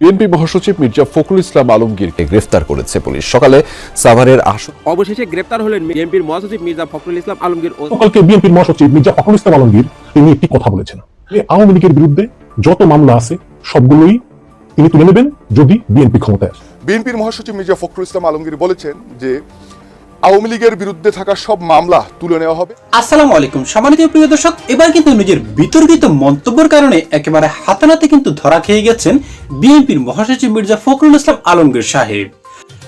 BNP মহাসচিব মির্জা ফখরুল ইসলাম আলমগীরকে গ্রেফতার করেছে পুলিশ। সকালে সাভারের আসন অবশেষে গ্রেফতার হলেন বিএনপির মহাসচিব মির্জা ফখরুল ইসলাম আলমগীর ও গতকালকে বিএনপির মহাসচিব মির্জা ফখরুল ইসলাম আলমগীর তিনি একটি কথা বলেছেন। যে আওয়ামী লীগের বিরুদ্ধে যত মামলা আছে সবগুলোই তিনি তুলে নেবেন যদি বিএনপি ক্ষমতায় আসে। বিএনপির মহাসচিব মির্জা ফখরুল ইসলাম আলমগীর বলেছেন যে আওয়ামী লীগের বিরুদ্ধে থাকা সব মামলা তুলে নেওয়া হবে। আসসালামু আলাইকুম। সম্মানিত প্রিয় দর্শক, এবার কিন্তু নিজের বিতর্কিত মন্তব্যের কারণে একেবারে হাতানাতে কিন্তু ধরা খেয়ে গেছেন বিএনপির মহাসচিব মির্জা ফখরুল ইসলাম আলমগীর সাহেব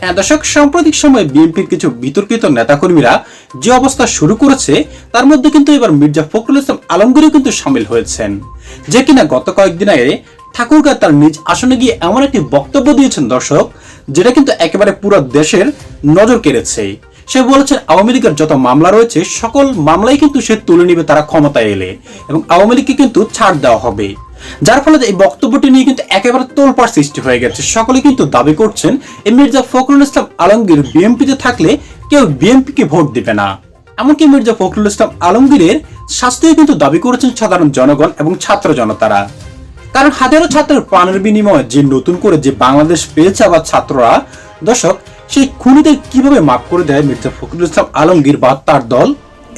হ্যাঁ দর্শক, সাম্প্রতিক সময়ে বিএনপির কিছু বিতর্কিত নেতাকর্মীরা যে অবস্থা শুরু করেছে, তার মধ্যে কিন্তু এবার মির্জা ফখরুল ইসলাম আলমগীরও কিন্তু সামিল হয়েছেন। যে কিনা গত কয়েকদিন আগে ঠাকুরগাঁ তার নিজ আসনে গিয়ে এমন একটি বক্তব্য দিয়েছেন দর্শক, যেটা কিন্তু একেবারে পুরো দেশের নজর কেড়েছে। সে বলেছেন আওয়ামী লীগের যত মামলা রয়েছে, সকল মামলাই কিন্তু সে তুলে নিবে, তারা ক্ষমতায় এলে এবং আওয়ামী লীগকে কিন্তু ছাড় দেওয়া হবে। যার ফলে এই বক্তব্যটি নিয়ে কিন্তু একেবারে তোলপাড় সৃষ্টি হয়ে গেছে। সকলে কিন্তু দাবি করছেন, এই মির্জা ফখরুল ইসলাম আলমগীর বিএনপিতে থাকলে কেউ বিএনপিকে ভোট দিবে না। এমনকি মির্জা ফখরুল ইসলাম আলমগীরের শাস্তিও কিন্তু দাবি করেছেন সাধারণ জনগণ এবং ছাত্র জনতারা। কারণ হাজারো ছাত্রের প্রাণের বিনিময়ে যে নতুন করে যে বাংলাদেশ পেয়েছে আবার ছাত্ররা, দর্শক সেই খুনিদের কীভাবে মাফ করে দেয় মির্জা ফখরুল ইসলাম আলমগীর বা তার দল?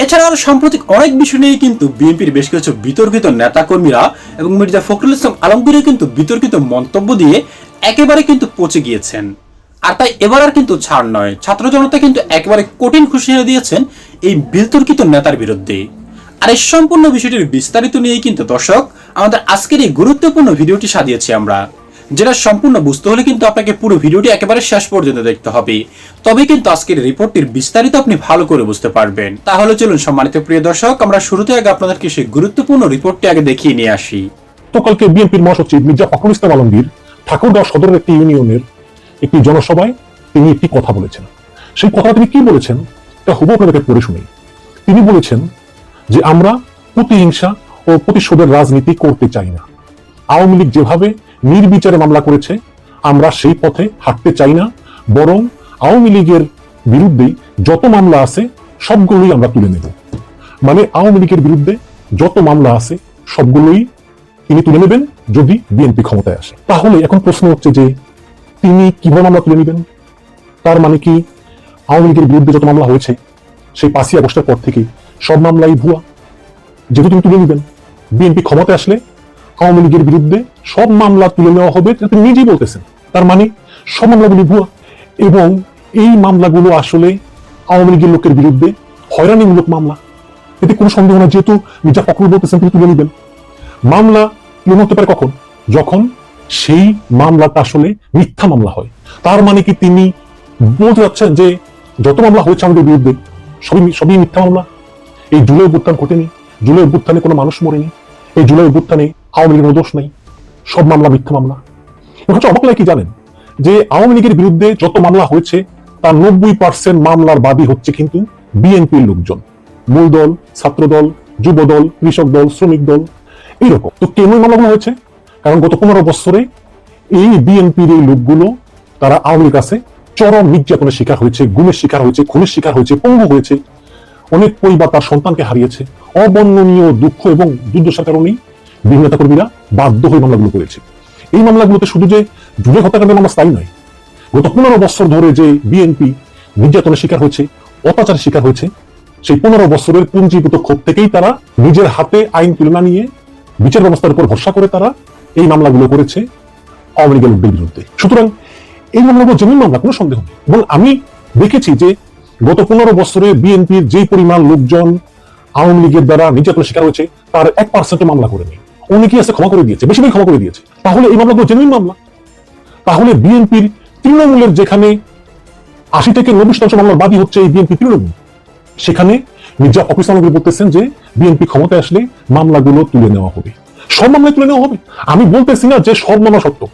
এছাড়া আরও সাম্প্রতিক অনেক বিষয় নিয়ে কিন্তু বিএনপির বেশ কিছু বিতর্কিত নেতাকর্মীরা এবং মির্জা ফখরুল ইসলাম আলমগীরের কিন্তু বিতর্কিত মন্তব্য দিয়ে একেবারে কিন্তু পচে গিয়েছেন। আর তাই এবার আর কিন্তু ছাড় নয়। ছাত্র জনতা কিন্তু একেবারে কঠিন হুঁশিয়ারি দিয়েছেন এই বিতর্কিত নেতার বিরুদ্ধে। আর এই সম্পূর্ণ বিষয়টির বিস্তারিত নিয়েই কিন্তু দর্শক, আমাদের আজকের এই গুরুত্বপূর্ণ ভিডিওটি সাজিয়েছি আমরা। যেটা সম্পূর্ণ বুঝতে হলে কিন্তু আপনাকে পুরো ভিডিওটি একেবারে শেষ পর্যন্ত দেখতে হবে। তবে কিন্তু আজকের রিপোর্টটির বিস্তারিত আপনি ভালো করে বুঝতে পারবেন। তাহলে চলুন সম্মানিত প্রিয় দর্শক, আমরা শুরুতে আগে আপনাদেরকে সেই গুরুত্বপূর্ণ রিপোর্টটি আগে দেখিয়ে নিয়ে আসি। গতকালকে বিএনপির মহাসচিব মির্জা ফখরুল ইসলাম আলমগীর ঠাকুরগাঁও সদরের একটি ইউনিয়নের একটি জনসভায় তিনি একটি কথা বলেছেন। সেই কথা তিনি কি বলেছেন, তা হুবহু আপনাদেরকে পড়ে শুনি তিনি বলেছেন যে, আমরা প্রতিহিংসা ও প্রতিশোধের রাজনীতি করতে চাই না। আওয়ামী লীগ যেভাবে নির্বিচারে মামলা করেছে। আমরা সেই পথে হাঁটতে চাই না, বরং আওয়ামী লীগের বিরুদ্ধেই যত মামলা আছে, সবগুলোই আমরা তুলে নেব। মানে আওয়ামী লীগের বিরুদ্ধে যত মামলা আছে, সবগুলোই তিনি তুলে নেবেন যদি বিএনপি ক্ষমতায় আসে। তাহলে এখন প্রশ্ন হচ্ছে যে, তিনি কীভাবে মামলা তুলে নেবেন? তার মানে কি আওয়ামী লীগের বিরুদ্ধে যত মামলা হয়েছে, সেই পাঁচই আগস্টের পর থেকে সব মামলাই ভুয়া? যেহেতু তিনি তুলে নেবেন, বিএনপি ক্ষমতায় আসলে আওয়ামী লীগের বিরুদ্ধে সব মামলা তুলে নেওয়া হবে তিনি নিজেই বলতেছেন। তার মানে সব মামলাগুলি ভুয়া। এবং এই মামলাগুলো আসলে আওয়ামী লীগের লোকের বিরুদ্ধে হয়রানিমূলক মামলা। এতে কোনো সন্দেহ না যেহেতু মির্জা ফখরুল বলতেছেন তিনি তুলে নেবেন। মামলা মনে হতে পারে কখন? যখন সেই মামলাটা আসলে মিথ্যা মামলা হয়। তার মানে কি তিনি বলতে যাচ্ছেন যে, যত মামলা হয়েছে আমাদের বিরুদ্ধে, সবই সবই মিথ্যা মামলা। এই জুলাই অভ্যুত্থান ঘটেনি। জুলাই অভ্যুত্থানে কোনো মানুষ মরেনি। এই জুলাই অভ্যুত্থানে আওয়ামী লীগের দোষ নেই। সব মামলা মিথ্যা মামলা। হচ্ছে অবাক লাগে কি জানেন? যে আওয়ামী লীগের বিরুদ্ধে যত মামলা হয়েছে, তার নব্বই পার্সেন্ট মামলার বাদী হচ্ছে কিন্তু বিএনপির লোকজন। মূল দল ছাত্র দল যুব দল কৃষক দল, শ্রমিক দল, এইরকম। তো কেন মামলাগুলো হয়েছে? কারণ গত পনেরো বছরে এই বিএনপির এই লোকগুলো, তারা আওয়ামী লীগ কাছে চরম নির্যাতনের শিকার হয়েছে, গুমের শিকার হয়েছে, খুনের শিকার হয়েছে, পঙ্গু হয়েছে। অনেক পরিবার তার সন্তানকে হারিয়েছে। অবর্ণনীয় দুঃখ এবং দুর্দশার কারণেই বিভিন্ন নেতা কর্মীরা বাধ্য হয়ে মামলাগুলো করেছে। এই মামলাগুলোতে শুধু যে জুড়ে হত্যাকাণ্ডের মামলা স্থায়ী নয়, গত পনেরো বছর ধরে যে বিএনপি নির্যাতনের শিকার হয়েছে, অত্যাচারের শিকার হয়েছে, সেই পনেরো বছরের পুঞ্জীভূত ক্ষোভ থেকেই তারা নিজের হাতে আইন তুলে না নিয়ে বিচার ব্যবস্থার উপর ভরসা করে তারা এই মামলাগুলো করেছে আওয়ামী লীগের লোকদের বিরুদ্ধে। সুতরাং এই মামলাগুলো জমিন মামলা, কোনো সন্দেহ নেই। এবং আমি দেখেছি যে গত পনেরো বছরে বিএনপির যে পরিমাণ লোকজন আওয়ামী লীগের দ্বারা নির্যাতনের শিকার হয়েছে, তার এক পার্সেন্ট মামলা করে নেই অনেকেই আছে ক্ষমা করে দিয়েছে? বেশিরভাগ ক্ষমা করে দিয়েছে। তাহলে এই মামলাগুলো জেনুইন মামলা। তাহলে বিএনপির তৃণমূলের যেখানে আশি থেকে নব্বই শতাংশ মামলার বাদী হচ্ছে এই বিএনপি তৃণমূল, সেখানে মির্জা ফখরুল ইসলাম বলতেছেন যে বিএনপি ক্ষমতায় আসলে মামলাগুলো তুলে নেওয়া হবে। সব মামলায় তুলে নেওয়া হবে। আমি বলতেছি না যে সব মামলা সত্য।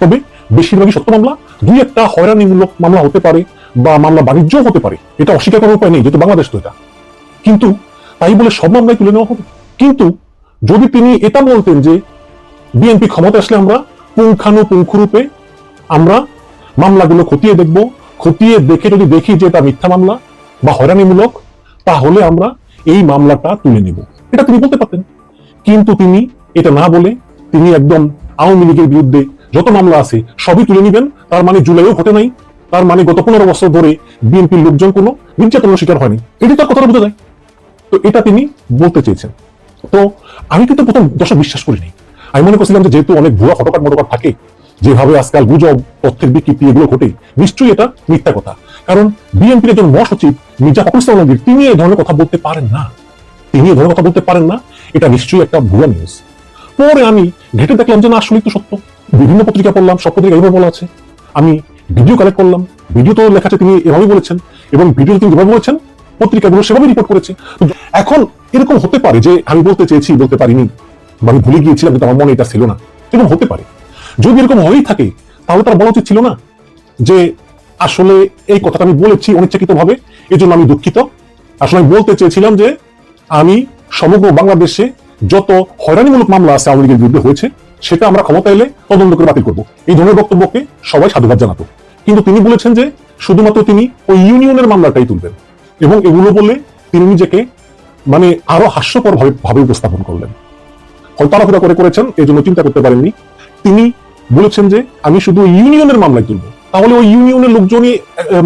তবে বেশিরভাগই সত্য মামলা। দুই একটা হয়রানিমূলক মামলা হতে পারে বা মামলা বাণিজ্য হতে পারে। এটা অস্বীকার করার উপায় নেই, যেহেতু বাংলাদেশ তো এটা। কিন্তু তাই বলে সব মামলায় তুলে নেওয়া হবে। কিন্তু যদি তিনি এটা বলতেন যে বিএনপি ক্ষমতা আসলে আমরা পুঙ্খানুপুঙ্খরূপে আমরা মামলাগুলো খতিয়ে দেখব, খতিয়ে দেখে যদি দেখি যে এটা মিথ্যা মামলা বা হয়রানিমূলক, তাহলে আমরা এই মামলাটা তুলে নেব। এটা তিনি বলতে পারতেন। কিন্তু তিনি এটা না বলে তিনি একদম আওয়ামী লীগের বিরুদ্ধে যত মামলা আছে সবই তুলে নেবেন। তার মানে জুলাইও ঘটে নাই। তার মানে গত পনেরো বছর ধরে বিএনপির লোকজন কোনো নির্যাতনের শিকার হয়নি। এটি তার কথাটা বোঝা যায়। তো এটা তিনি বলতে চেয়েছেন। তো আমি কিন্তু প্রথম দর্শক বিশ্বাস করিনি। আমি মনে করছিলাম যেহেতু অনেক ভুয়া ফটোকাট মোটোকাট থাকে, যেভাবে আজকাল গুজব তথ্যের বিকৃতি এগুলো ঘটে, নিশ্চয়ই এটা মিথ্যা কথা। কারণ বিএনপির একজন মহাসচিব মির্জা ফখরুল ইসলাম আলমগীর, তিনি এই ধরনের কথা বলতে পারেন না। তিনি এই ধরনের কথা বলতে পারেন না, এটা নিশ্চয়ই একটা ভুয়া নিউজ পরে আমি ঘেটে দেখলাম যে না, আসলেই তো সত্য। বিভিন্ন পত্রিকা পড়লাম, সব পত্রিকা এইভাবে বলা আছে। আমি ভিডিও কালেক্ট করলাম ভিডিও তো লেখা আছে, তিনি এভাবে বলেছেন, এবং ভিডিও তিনি যেভাবে বলেছেন পত্রিকাগুলো সেভাবে রিপোর্ট করেছে। এখন এরকম হতে পারে যে আমি বলতে চেয়েছি, বলতে পারিনি আমি ভুলে গিয়েছিলাম, কিন্তু আমার মনে এটা ছিল না। এরকম হতে পারে। যদি এরকম হয়েই থাকে, তাহলে তার বলা উচিত ছিল না যে আসলে এই কথাটা আমি বলেছি অনিচ্ছাকৃত ভাবে এই জন্য আমি দুঃখিত। আসলে আমি বলতে চেয়েছিলাম যে আমি সমগ্র বাংলাদেশে যত হয়রানিমূলক মামলা আছে আওয়ামী লীগের বিরুদ্ধে হয়েছে, সেটা আমরা ক্ষমতা এলে তদন্ত করে বাতিল করব। এই ধরনের বক্তব্যকে সবাই সাধুবাদ জানাতো। কিন্তু তিনি বলেছেন যে শুধুমাত্র তিনি ওই ইউনিয়নের মামলাটাই তুলবেন। এবং এগুলো বলে তিনি নিজেকে মানে আরও হাস্যকর ভাবে ভাবে উপস্থাপন করলেন। তাড়াহুড়া করে করেছেন এই জন্য চিন্তা করতে পারেননি। তিনি বলেছেন যে, আমি শুধু ইউনিয়নের মামলায় তুলবো। তাহলে ওই ইউনিয়নের লোকজনই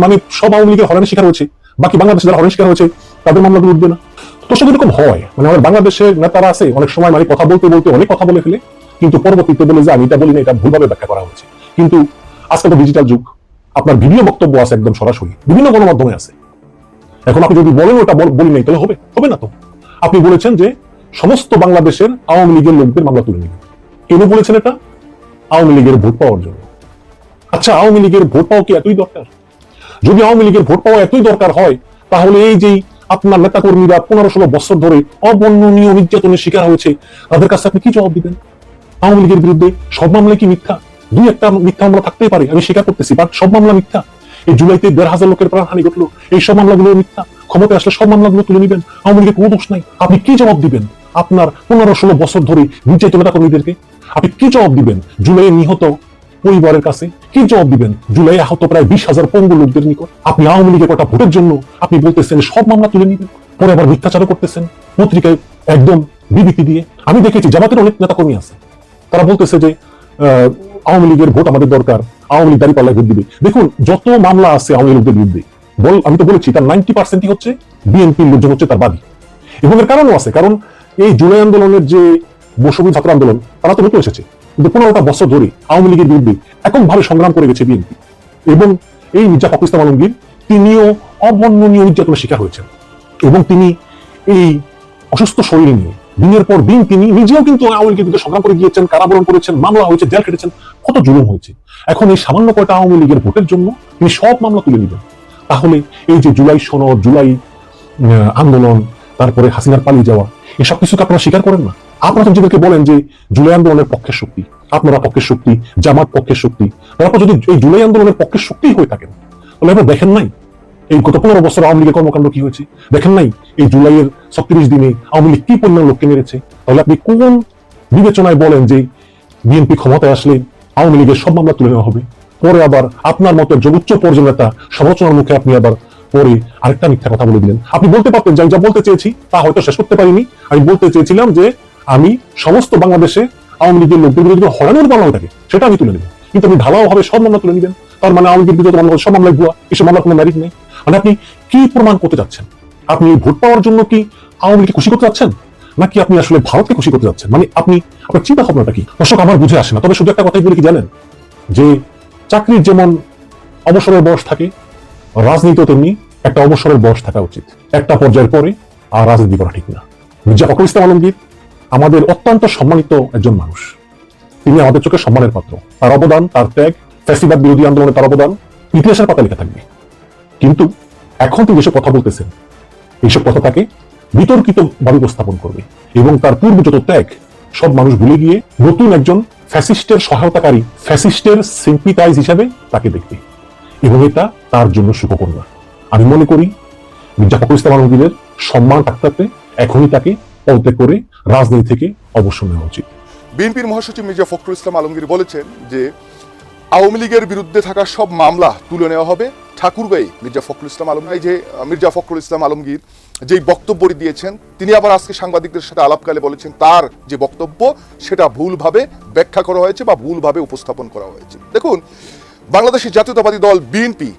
মানে সব আওয়ামী লীগের হরানি শিকার হয়েছে, বাকি বাংলাদেশে যারা হরানি শিকার হয়েছে, তাদের মামলাগুলো উঠবে না। তো সব এরকম হয়। মানে আমাদের বাংলাদেশের নেতারা আছে, অনেক সময় মানে কথা বলতে বলতে অনেক কথা বলে ফেলে, কিন্তু পরবর্তীতে বলে যে, আমি এটা বলি না, এটা ভুলভাবে ব্যাখ্যা করা হয়েছে। কিন্তু আজকে তো ডিজিটাল যুগ। আপনার ভিডিও বক্তব্য আছে একদম সরাসরি। বিভিন্ন গণমাধ্যমে আছে। এখন আপনি যদি বলেন ওটা বলি নাই, তাহলে হবে হবে না তো। আপনি বলেছেন যে সমস্ত বাংলাদেশের আওয়ামী লীগের লোকদের মামলা তুলে নেবেন কেন বলেছেন এটা? আওয়ামী লীগের ভোট পাওয়ার জন্য। আচ্ছা আওয়ামী লীগের ভোট পাওয়া কি এতই দরকার? যদি আওয়ামী লীগের ভোট পাওয়া এতই দরকার হয়, তাহলে এই যে আপনার নেতাকর্মীরা পনেরো ষোলো বছর ধরে অবর্ণনীয় নির্যাতনের শিকার হয়েছে, তাদের কাছে আপনি কি জবাব দিবেন? আওয়ামী লীগের বিরুদ্ধে সব মামলায় কি মিথ্যা? দুই একটা মিথ্যা মামলা থাকতেই পারে, আমি স্বীকার করতেছি, বাট সব মামলা মিথ্যা। এই জুলাইতে দেড় হাজার লোকের প্রাণহানি ঘটলো। এই সব মামলাগুলো মিথ্যা। ক্ষমতায় আসলে সব মামলাগুলো তুলে নেবেন। আওয়ামী লীগের কোনো দোষ নাই। আপনি কি জবাব দিবেন? আপনার পনেরো ষোলো বছর ধরে নির্যাতিত নেতা কর্মীদেরকে আপনি কি জবাব দিবেন? জুলাইয়ে নিহত পরিবারের কাছে কি জবাব দিবেন? জুলাই আহত প্রায় বিশ হাজার পঙ্গু লোকদের নিকট। আপনি আওয়ামী লীগের কটা ভোটের জন্য আপনি বলতেছেন, সব মামলা তুলে নিবেন। পরে আবার মিথ্যাচারও করতেছেন। পত্রিকায় একদম বিবৃতি দিয়ে। আমি দেখেছি জামাতের অনেক নেতা কর্মী আছে। তারা বলতেছে যে আওয়ামী লীগের ভোট আমাদের দরকার। আওয়ামী লীগ দাঁড়িয়ে ভোট দিবে। দেখুন, যত মামলা আছে আওয়ামী লীগের বিরুদ্ধে, বল, আমি তো বলেছি, তার নাইনটি পার্সেন্টই হচ্ছে বিএনপির লোকজন হচ্ছে তার বাদী। এবং এর কারণও আছে, কারণ এই জুলাই আন্দোলনের যে বসবী ছাত্র আন্দোলন, তারা তো নতুন এসেছে। কিন্তু পনেরোটা বছর ধরে আওয়ামী লীগের বিরুদ্ধে এককভাবে সংগ্রাম করে গেছে বিএনপি। এবং এই মির্জা ইসলাম আলমগীর, তিনিও অবর্ণনীয় নির্যাতনের শিকার হয়েছেন। এবং তিনি এই অসুস্থ শরীর নিয়ে দিনের পর দিন তিনি নিজেও কিন্তু আওয়ামী লীগের সংগ্রাম করে গিয়েছেন, কারাবরণ করেছেন, মামলা হয়েছে, জেল কেটেছেন কত জুলুম হয়েছে। এখন এই সামান্য কয়টা আওয়ামী লীগের ভোটের জন্য তিনি সব মামলা তুলে নেবেন তাহলে এই যে জুলাই সনদ, জুলাই আন্দোলন, তারপরে হাসিনার পালিয়ে যাওয়া, এসব কিছুকে আপনারা স্বীকার করেন না? আপনারা নিজেদেরকে বলেন যে জুলাই আন্দোলনের পক্ষের শক্তি, আপনারা পক্ষের শক্তি, জামাত পক্ষের শক্তি। তারপর যদি এই জুলাই আন্দোলনের পক্ষের শক্তি হয়ে থাকেন, তাহলে আপনারা দেখেন নাই এই গত পনেরো বছর আওয়ামী লীগের কর্মকাণ্ড কি হয়েছে? দেখেন নাই, এই জুলাইয়ের ছত্রিশ দিনে আওয়ামী লীগ কি পরিমাণ লোককে মেরেছে? তাহলে আপনি কোন বিবেচনায় বলেন যে বিএনপি ক্ষমতায় আসলে আওয়ামী লীগের সব মামলা তুলে নেওয়া হবে? পরে আবার আপনার মতো একজন উচ্চ পর্যায়ের সমালোচনার মুখে আপনি আবার পরে আরেকটা মিথ্যা কথা বলে দিলেন। আপনি বলতে পারতেন যে আমি যা বলতে চেয়েছি তা হয়তো শেষ করতে পারিনি। আমি বলতে চেয়েছিলাম যে আমি সমস্ত বাংলাদেশে আওয়ামী লীগের লোকদের বিরুদ্ধে হরানোর মামলা থাকে, সেটা আমি তুলে নেব। কিন্তু আপনি ঢালাও ভাবে সব মামলা তুলে নেবেন। তার মানে আওয়ামী লীগের বিরুদ্ধে সব মামলায় ভুয়া, এসব মামলা কোনো ম্যারিট নেই। মানে আপনি কি প্রমাণ করতে যাচ্ছেন? আপনি ভোট পাওয়ার জন্য কি আওয়ামী লীগকে খুশি করতে যাচ্ছেন? নাকি আপনি আসলে ভারতকে খুশি করতে যাচ্ছেন? মানে আপনি, আপনার চিন্তা ভাবনাটা কি? দর্শক, আমার বুঝে আসে না, তবে শুধু একটা কথাই বলি কি জানেন? যে চাকরির যেমন অবসরের বয়স থাকে, রাজনীতিও তেমনি একটা অবসরের বয়স থাকা উচিত। একটা পর্যায়ের পরে আর রাজনীতি করা ঠিক না। মির্জা ফখরুল ইসলাম আলমগীর আমাদের অত্যন্ত সম্মানিত একজন মানুষ। তিনি আমাদের চোখে সম্মানের পাত্র। তার অবদান, তার ত্যাগ, ফ্যাসিবাদ বিরোধী আন্দোলনে তার অবদান, ইতিহাসের পাতা লেখা থাকবে। কিন্তু এখন তিনি যেসব কথা বলতেছেন। এইসব কথা তাকে বিতর্কিত ভাবে উপস্থাপন করবে এবং তার পূর্ব যত ত্যাগ সব মানুষ ভুলে গিয়ে নতুন একজন ফ্যাসিস্টের সহায়তাকারী, ফ্যাসিস্টের সিম্পিটাইজ হিসাবে তাকে দেখবে এবং এটা তার জন্য সুখকর না আমি মনে করি মির্জা ফখরুল ইসলাম আলমগীরের সম্মান থাকতে এখনই তাকে পদত্যাগ করে রাজনীতি থেকে অবসর নেওয়া উচিত। বিএনপির মহাসচিব মির্জা ফখরুল ইসলাম আলমগীর বলেছেন যে, আওয়ামী লীগের বিরুদ্ধে থাকা সব মামলা তুলে নেওয়া হবে। ঠাকুরগাই মির্জা ফখরুল ইসলাম আলমগীর যে মির্জা ফখরুল ইসলাম আলমগীর যেই বক্তব্যটি দিয়েছেন, তিনি আবার আজকে সাংবাদিকদের সাথে আলাপকালে বলেছেন তার যে বক্তব্য, সেটা ভুলভাবে ব্যাখ্যা করা হয়েছে বা ভুলভাবে উপস্থাপন করা হয়েছে। দেখুন, বাংলাদেশের জাতীয়তাবাদী দল বিএনপি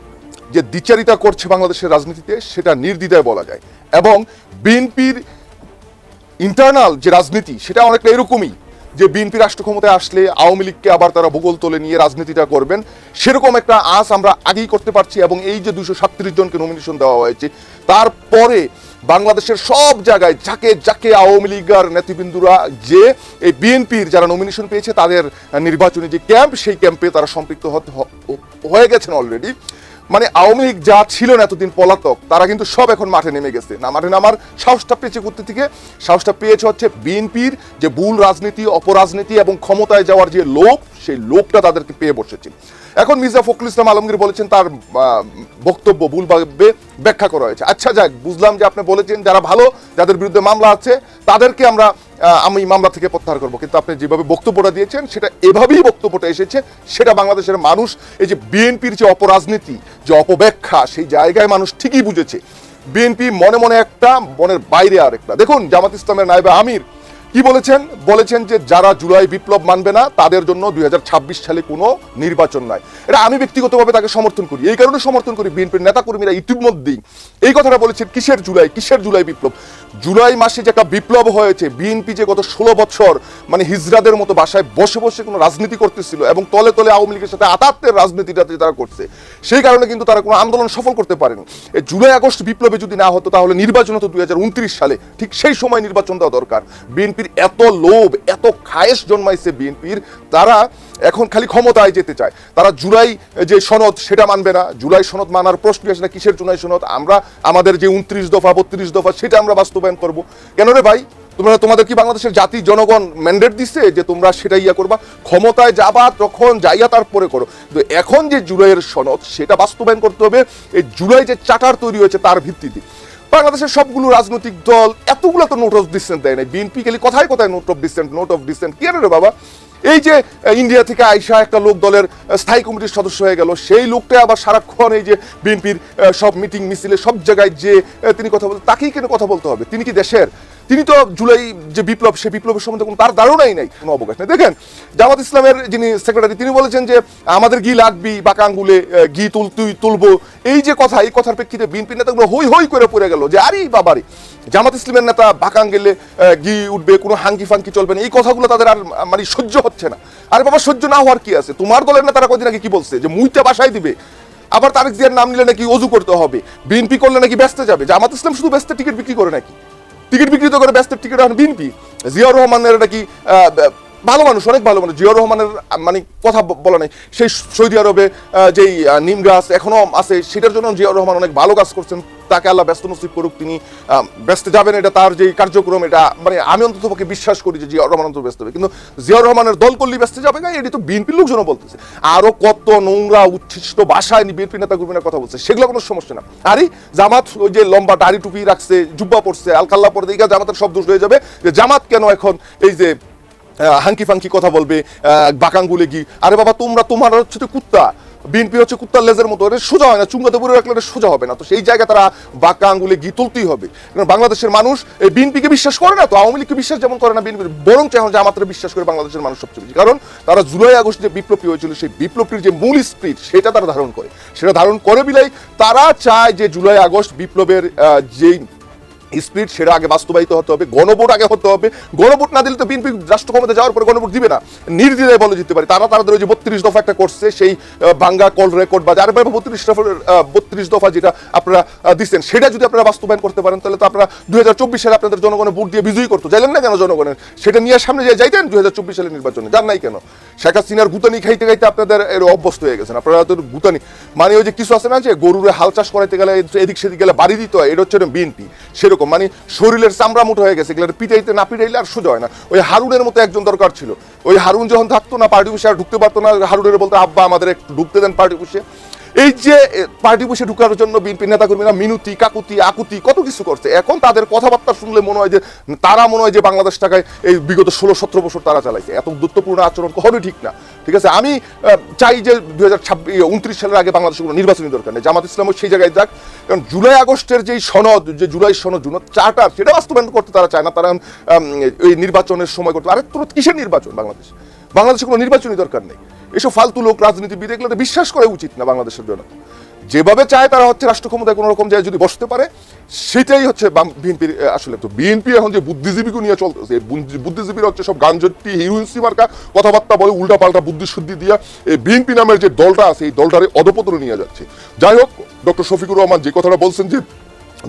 যে দ্বিচারিতা করছে বাংলাদেশের রাজনীতিতে, সেটা নির্দ্বিধায় বলা যায়। এবং বিএনপির ইন্টারনাল যে রাজনীতি, সেটা অনেকটা এরকমই। যে বিএনপি রাষ্ট্র ক্ষমতায় আসলে আওয়ামী লীগকে আবার তারা ভূগোল তোলে নিয়ে রাজনীতিটা করবেন, সেরকম একটা আস আমরা আগেই করতে পারছি এবং এই যে দুশো সাতত্রিশ জনকে নমিনেশন দেওয়া হয়েছে, তারপরে বাংলাদেশের সব জায়গায় যাকে যাকে আওয়ামী লীগের নেতৃবৃন্দুরা যে এই বিএনপির যারা নমিনেশন পেয়েছে, তাদের নির্বাচনী যে ক্যাম্প সেই ক্যাম্পে তারা সম্পৃক্ত হয়ে গেছেন অলরেডি মানে আওয়ামী লীগ যা ছিল না এতদিন পলাতক, তারা কিন্তু সব এখন মাঠে নেমে গেছে। না, মাঠে নামার সাহসটা পেয়েছে করতে থেকে? সাহসটা পেয়েছে হচ্ছে বিএনপির যে ভুল রাজনীতি, অপরাজনীতি এবং ক্ষমতায় যাওয়ার যে লোভ, সেই লোভটা তাদেরকে পেয়ে বসেছে। এখন মির্জা ফখরুল ইসলাম আলমগীর বলেছেন তার বক্তব্য ভুলভাবে ব্যাখ্যা করা হয়েছে। আচ্ছা যাক, বুঝলাম যে আপনি বলেছেন যারা ভালো, যাদের বিরুদ্ধে মামলা আছে, তাদেরকে আমরা আমি মামলা থেকে প্রত্যাহার করব। কিন্তু আপনি যেভাবে বক্তব্যটা দিয়েছেন, সেটা এভাবেই বক্তব্যটা এসেছে। সেটা বাংলাদেশের মানুষ, এই যে বিএনপির যে অপরাজনীতি, যে অপব্যাখ্যা, সেই জায়গায় মানুষ ঠিকই বুঝেছে। বিএনপি মনে মনে একটা, মনের বাইরে আর একটা দেখুন, জামাত ইসলামের নাইবা আমির কি বলেছেন? বলেছেন যে যারা জুলাই বিপ্লব মানবে না, তাদের জন্য দুই ছাব্বিশ সালে কোনো নির্বাচন নয় এটা আমি ব্যক্তিগতভাবে তাকে সমর্থন করি। এই কারণে সমর্থন করি বিএনপির নেতাকর্মীরা ইতিমধ্যেই। এই কথাটা বলেছেন, কিসের জুলাই? কিসের জুলাই বিপ্লব? জুলাই মাসে যে একটা বিপ্লব হয়েছে, বিএনপি যে গত ষোলো বছর মানে হিজরাদের মতো বাসায় বসে বসে কোনো রাজনীতি করতেছিল এবং তলে তলে আওয়ামী লীগের সাথে আতাত্তের রাজনীতিটা তারা করছে, সেই কারণে কিন্তু তারা কোনো আন্দোলন সফল করতে পারেনি। এই জুলাই আগস্ট বিপ্লবে যদি না হতো, তাহলে নির্বাচন হতো দুই হাজার উনত্রিশ সালে। ঠিক সেই সময় নির্বাচন দেওয়া দরকার। বিএনপির এত লোভ, এত খায়েশ জন্মাইছে বিএনপির, তারা এখন খালি ক্ষমতায় যেতে চায়। তারা জুলাই যে সনদ, সেটা মানবে না। জুলাই সনদ মানার প্রশ্ন আসে না, কিসের জুলাই সনদ? আমরা, আমাদের যে উনত্রিশ দফা, বত্রিশ দফা, সেটা আমরা বাস্তবায়ন করব। কেন রে ভাই? তোমরা, তোমাদের কি বাংলাদেশের জাতি, জনগণ ম্যান্ডেট দিচ্ছে যে তোমরা সেটা ইয়া করবা? ক্ষমতায় যাবা, তখন যাইয়া তারপরে করো। কিন্তু এখন যে জুলাইয়ের সনদ, সেটা বাস্তবায়ন করতে হবে। এই জুলাই যে চার্টার তৈরি হয়েছে, তার ভিত্তিতে। বাংলাদেশের সবগুলো রাজনৈতিক দল এতগুলো তো নোট অফ ডিসেন্ট দেয় নাই। বিএনপি গেলে কথায় কথায় note of dissent note of dissent কি রে বাবা? এই যে ইন্ডিয়া থেকে আইসা একটা লোক দলের স্থায়ী কমিটির সদস্য হয়ে গেল, সেই লোকটা আবার সারাক্ষণ এই যে বিএনপির সব মিটিং মিছিলে সব জায়গায় যে তিনি কথা বলতে তাকেই কেন কথা বলতে হবে? তিনি কি দেশের? তিনি তো জুলাই যে বিপ্লব সে বিপ্লবের সম্বন্ধে কোনো তার ধারণাই নাই, কোনো অবকাশ নেই। দেখেন, জামাত ইসলামের যিনি সেক্রেটারি তিনি বলেছেন যে, আমাদের ঘি লাগবি বাঁকা আঙ্গুলে ঘি তুল, তুই তুলবো। এই যে কথা, এই কথার প্রেক্ষিতে বিএনপি নেতাগুলো হই হই করে পড়ে গেল যে, আরে বাবারি, জামাত ইসলামের নেতা বাঁকা আঙ্গেলে ঘি উঠবে, কোনো হাঙ্কি ফাঙ্কি চলবে না। এই কথাগুলো তাদের আর মানে সহ্য হচ্ছে না। আরে বাবা, সহ্য না হওয়ার কি আছে? তোমার দলের নেতারা কদিন আগে কি বলছে? যে মুইটা বাসায় দিবে। আবার তারেক জিয়ার নাম নিলে নাকি অজু করতে হবে। বিএনপি করলে নাকি ব্যস্ত যাবে। জামাত ইসলাম শুধু ব্যস্ত টিকিট বিক্রি করে নাকি? টিকিট বিক্রিত করে ব্যস্ত টিকিট এখন বিএনপি। জিয়াউর রহমানের এটা ব- ভালো মানুষ, অনেক ভালো মানুষ। জিয়াউর রহমানের মানে কথা বলা নেই। সেই সৌদি আরবে যেই নিম গাছ এখনও আছে, সেটার জন্য জিয়াউর রহমান অনেক ভালো কাজ করছেন। তাকে আল্লাহ ব্যস্ত নসিব করুক, তিনি ব্যস্ত যাবেন। এটা তার যেই কার্যক্রম, এটা মানে আমি অন্তত পক্ষে বিশ্বাস করি যে জিয়াউর রহমান অন্তত ব্যস্ত হবে। কিন্তু জিয়াউর রহমানের দল করলি ব্যস্ত যাবে না এটি তো বিএনপির লোকজনও বলতেছে। আরও কত নোংরা, উচ্ছিষ্ট ভাষায় বিএনপি নেতা কর্মীরা কথা বলছে, সেগুলো কোনো সমস্যা না। আরে, জামাত ওই যে লম্বা দাড়ি টুপি রাখছে, জুব্বা পড়ছে আলকাল্লা পরে দিকে জামাতের সব দোষ হয়ে যাবে। যে জামাত কেন এখন এই যে হাঙ্কি ফাঙ্কি কথা বলবে বাকাঙ্গুলে গি আরে বাবা, তোমরা, তোমার হচ্ছে কুত্তা। বিএনপি হচ্ছে কুত্তার লেজের মতো, এটা সোজা হয় না, চুঙ্গাতে পরে রাখলে এটা সোজা হবে না। তো সেই জায়গায় তারা বাঁকা আঙ্গুলে গি তুলতেই হবে। কারণ বাংলাদেশের মানুষ এই বিএনপিকে বিশ্বাস করে না তো, আওয়ামী লীগকে বিশ্বাস যেমন করে না বিএনপি বরং এখন জামাতের বিশ্বাস করে বাংলাদেশের মানুষ সবচেয়ে বেশি। কারণ তারা জুলাই আগস্ট যে বিপ্লবী হয়েছিল, সেই বিপ্লবটির যে মূল স্প্রিট সেটা তারা ধারণ করে। সেটা ধারণ করে বিলাই তারা চায় যে জুলাই আগস্ট বিপ্লবের যেই স্পিরিট সেটা আগে বাস্তবায়িত হতে হবে, গণভোট আগে হতে হবে। গণভোট না দিলে তো বিএনপি রাষ্ট্র ক্ষমতা যাওয়ার পরে গণভোট দিবে না। নির্দ্বিধায় বলে দিতে পারে। তারা তাদের ওই যে বত্রিশ দফা একটা করছে, সেই বাঙ্গা কল রেকর্ড বা যার ব্যাপারে বত্রিশ দফা বত্রিশ দফা যেটা আপনারা দিচ্ছেন, সেটা যদি আপনারা বাস্তবায়ন করতে পারেন, তাহলে তো আপনারা দুই হাজার চব্বিশ সালে আপনাদের জনগণের ভোট দিয়ে বিজয়ী করতো। যাইলেন না কেন জনগণের? সেটা নিয়ে সামনে যে যাইতেন দুই হাজার চব্বিশ সালের নির্বাচনে যান নাই কেন? শেখ হাসিনার গুতানি খাইতে খাইতে আপনাদের এর অভ্যস্ত হয়ে গেছেন। আপনারা তো গুতানি মানে ওই যে কিছু আছে না যে গরুরে হাল চাষ করাইতে গেলে, এদিক সেদিক গেলে বাড়ি দিতে হয়, এটা হচ্ছে বিএনপি। সেরকম মানে শরীরের চামড়া মুঠো হয়ে গেছে এগুলো পিটাইতে না পিটাইলে আর সুযোগ হয় না। ওই হারুনের মতো একজন দরকার ছিল। ওই হারুন যখন থাকতো না, পার্টি অফিসে আর ঢুকতে পারতো না হারুনের বলতে, আব্বা, আমাদের একটু ঢুকতে দেন পার্টি অফিসে। এই যে পার্টি বসে ঢুকার জন্য বিএনপি নেতাকর্মীরা মিনুতি, কাকুতি, আকুতি কত কিছু করছে। এখন তাদের কথাবার্তা শুনলে মনে হয় যে, তারা মনে হয় যে বাংলাদেশ টাকায় এই বিগত ষোলো, সতেরো বছর তারা চালাইছে। এত গুরুত্বপূর্ণ আচরণ কখনোই ঠিক না। ঠিক আছে? আমি চাই যে দুই হাজার ছাব্বিশ উনত্রিশ সালের আগে বাংলাদেশের কোনো নির্বাচনী দরকার নেই। জামাত ইসলামও সেই জায়গায় যাক। কারণ জুলাই, আগস্টের যেই সনদ, যে জুলাই সনদ, জুন চার্টার সেটা বাস্তবায়ন করতে তারা চায় না। তারা এই নির্বাচনের সময় করতে আরে তোর কিসের নির্বাচন বাংলাদেশ? বাংলাদেশে কোনো নির্বাচনী দরকার নেই। এসব ফালতু লোক রাজনীতিবিদ এগুলো বিশ্বাস করা উচিত না বাংলাদেশের জন্য। যেভাবে চায় তারা হচ্ছে রাষ্ট্র ক্ষমতায় কোনো রকম জায়গায় যদি বসতে পারে, সেটাই হচ্ছে বিএনপির আসলে তো বিএনপি এখন যে বুদ্ধিজীবীকে নিয়ে চলতেছে বুদ্ধিজীবীরা হচ্ছে সব গাঞ্জটি হিরোইন্সি মার্কা কথাবার্তা বলে উল্টা পাল্টা বুদ্ধি শুদ্ধি দিয়া এই বিএনপি নামের যে দলটা আছে, এই দলটারে অধপতনে নিয়ে যাচ্ছে। যাই হোক, ডক্টর শফিকুর রহমান যে কথাটা বলছেন যে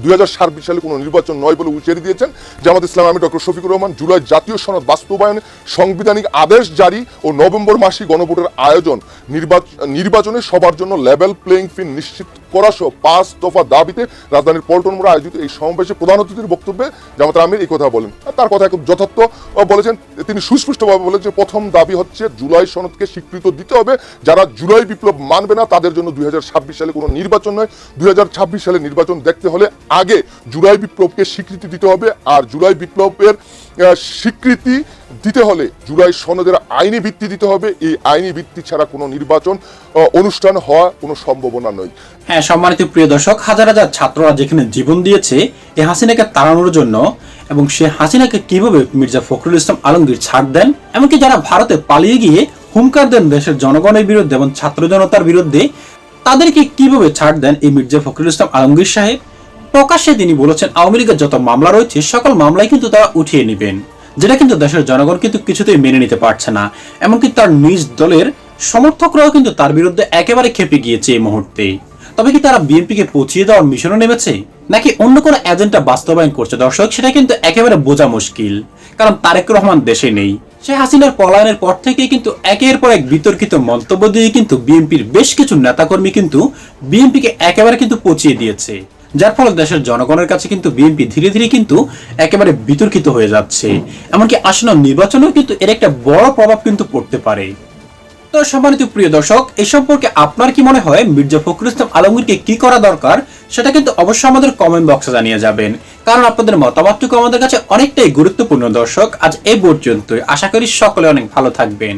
দুই হাজার সালে কোনো নির্বাচন নয় বলে উচ্চারি দিয়েছেন জামাত ইসলাম আমি ডক্টর শফিকুর রহমান জুলাই জাতীয় সনদ বাস্তবায়নে সাংবিধানিক আদেশ জারি ও নভেম্বর মাসে গণভোটের আয়োজন। নির্বাচন সবার জন্য লেভেল প্লেইং ফিল্ড নিশ্চিত করা সহ পাঁচ দফা দাবিতে রাজধানীর পল্টন মোড়ে আয়োজিত এই সমাবেশে প্রধান অতিথির বক্তব্যে জামাত আমির এই কথা বলেন তার কথা খুব যথার্থ বলেছেন, তিনি সুস্পষ্টভাবে বলেন যে প্রথম দাবি হচ্ছে জুলাই সনদকে স্বীকৃত দিতে হবে। যারা জুলাই বিপ্লব মানবে না, তাদের জন্য দুই হাজার ছাব্বিশ সালে কোনো নির্বাচন নয়। দুই সালে নির্বাচন দেখতে হলে আগে জুলাই বিপ্লবকে স্বীকৃতি দিতে হবে। আর জুলাই বিপ্লবের স্বীকৃতি দিতে হলে জুলাই সনদের আইনি ভিত্তি দিতে হবে। এই আইনি ভিত্তি ছাড়া কোনো নির্বাচন অনুষ্ঠান হওয়া কোনো সম্ভাবনা নয়। হ্যাঁ সম্মানিত প্রিয় দর্শক, হাজার হাজার ছাত্ররা যেখানে জীবন দিয়েছে এই হাসিনাকে তাড়ানোর জন্য এবং সে হাসিনাকে কীভাবে মির্জা ফখরুল ইসলাম আলমগীর ছাড় দেন, এমনকি যারা ভারতে পালিয়ে গিয়ে হুমকার দেন দেশের জনগণের বিরুদ্ধে এবং ছাত্র জনতার বিরুদ্ধে, তাদেরকে কীভাবে ছাড় দেন এই মির্জা ফখরুল ইসলাম আলমগীর সাহেব? প্রকাশ্যে তিনি বলেছেন, আওয়ামী লীগের যত মামলা রয়েছে, সকল মামলায় কিন্তু তারা উঠিয়ে নেবেন। যেটা কিন্তু দেশের জনগণ কিন্তু কিছুতেই মেনে নিতে পারছে না। এমনকি তার নিজ দলের সমর্থকরাও কিন্তু তার বিরুদ্ধে একেবারে খেপে গিয়েছে এই মুহূর্তে। তবে কি তারা বিএনপিকে পৌঁছিয়ে দেওয়ার মিশনে নেমেছে? নাকি অন্য কোনো এজেন্ডা বাস্তবায়ন করছে? দর্শক, সেটা কিন্তু একেবারে বোঝা মুশকিল। কারণ তারেক রহমান দেশে নেই। সে হাসিনার পলায়নের পর থেকেই কিন্তু একের পর এক বিতর্কিত মন্তব্য দিয়ে কিন্তু বিএনপির বেশ কিছু নেতাকর্মী কিন্তু বিএনপিকে একেবারে কিন্তু পৌঁছিয়ে দিয়েছে। যার ফলে দেশের জনগণের কাছে কিন্তু বিএনপি ধীরে ধীরে কিন্তু একেবারে বিতর্কিত হয়ে যাচ্ছে। এমনকি আসন্ন নির্বাচনেও কিন্তু এর একটা বড় প্রভাব কিন্তু পড়তে পারে। তো সম্মানিত প্রিয় দর্শক এই সম্পর্কে আপনার কি মনে হয়? মির্জা ফখরুল ইসলাম আলমগীরকে কি করা দরকার? সেটা কিন্তু অবশ্যই আমাদের কমেন্ট বক্সে জানিয়ে যাবেন। কারণ আপনাদের মতামতটুকু আমাদের কাছে অনেকটাই গুরুত্বপূর্ণ দর্শক। আজ এই পর্যন্তই। আশা করি সকলে অনেক ভালো থাকবেন।